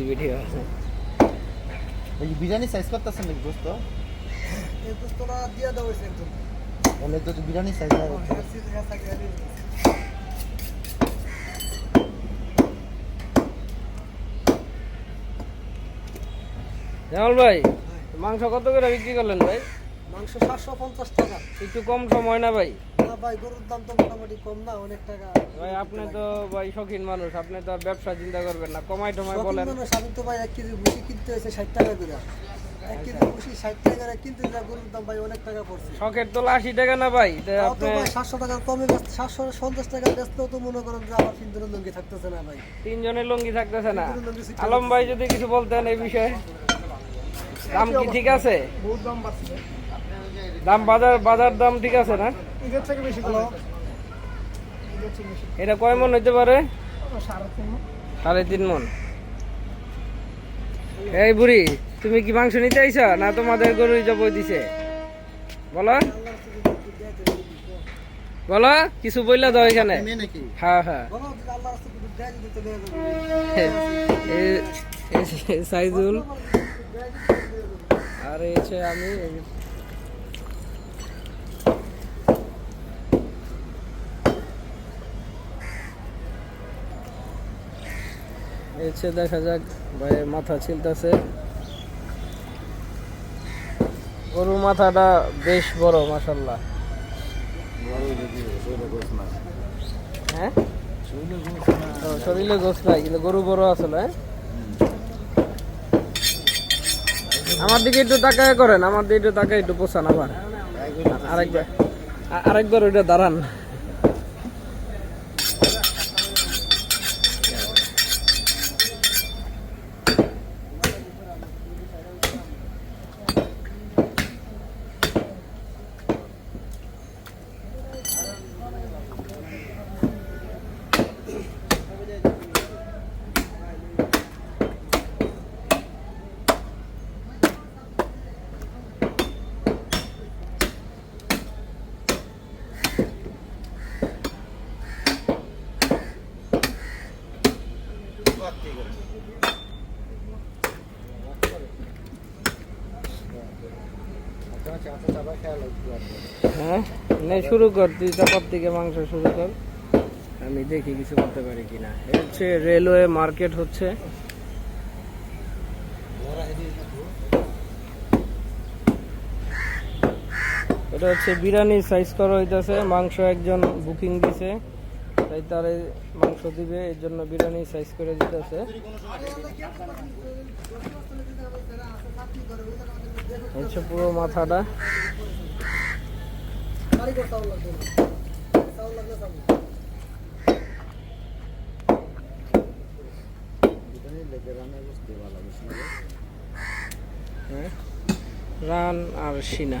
দেখছি ভিডিও যে বিরিয়ানি সাইজ করতেছেন নাকি দোস্ত? এই দোস্তরা দিয়ে তাহলে তো বিরিয়ানি সাইজ জামাল ভাই মাংস কত করে বিক্রি করলেন ভাই? মাংস সাতশো পঞ্চাশ টাকা। একটু কম সময় না ভাই? ভাই গরুর দাম তো মোটামুটি কম না অনেক টাকা ভাই আপনি তো ভাই শৌখিন মানুষ আপনি তো আর ব্যবসা চিন্তা করবেন না কমাই টমাই বলেন। মানুষ, আমি তো ভাই এক কেজি ভুসি কিনতে হয়েছে ষাট টাকা করে। এক কেজি ভুসি ষাট টাকা করে কিনতে যা গরুর দাম ভাই অনেক টাকা পড়ছে। শখের তোলা আশি টাকা না ভাই তো তো আপনি সাতশো টাকা কমে ব্যস্ত সাতশো পঞ্চাশ টাকা ব্যস্ত তো মনে করেন যে আমার তিনজনের লঙ্গি থাকতেছে না ভাই। তিনজনের লুঙ্গি থাকতেছে না। আলম ভাই যদি কিছু বলতেন এই বিষয়ে। দাম কি ঠিক আছে? বহুত দাম বাড়ছে। দাম বাজার বাজার দাম ঠিক আছে না? এটা কয় মন হইতে পারে? সাড়ে তিন মন। এই বুড়ি তুমি কি মাংস নিতে আইছো না তোমাদের গরু জব দিছে? বলো। বলো কিছু বললা দাও এখানে। হ্যাঁ হ্যাঁ। বলো যদি আল্লাহ রাস্তা যদি দেয় যদি তো দেয়া যাবে এ- এ- সাইদুল আর এই হচ্ছে আমি হচ্ছে দেখা যাক ভাইয়ের মাথা ছিলতেছে। গরুর মাথাটা বেশ বড় মাসাল্লাহ হ্যাঁ? শরীরে গোস নাই, কিন্তু গরু বড় আসলে হ্যাঁ? আমার দিকে একটু তাকায় করেন, আমার দিকে একটু তাকায় একটু পোষান আবার। আরেকবার আরেকবার ওইটা দাঁড়ান। হ্যাঁ? কর, তুই চাপার থেকে মাংস শুরু কর। আমি দেখি কিছু করতে পারি কিনা। হচ্ছে রেলওয়ে মার্কেট হচ্ছে। এটা হচ্ছে বিরিয়ানি সাইজ করা হইতাছে। মাংস একজন বুকিং দিছে। তাই তারে মাংস দিবে, এর জন্য বিরিয়ানি সাইজ করে দিতেছে। হচ্ছে পুরো মাথাটা। হ্যাঁ? রান আর সিনা।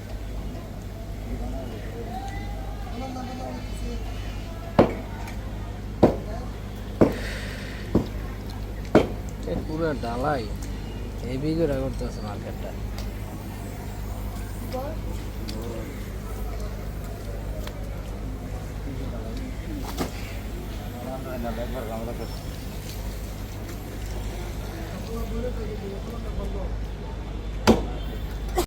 এ পুরো ডালাই হেভি করে করতেছে মার্কেটটা।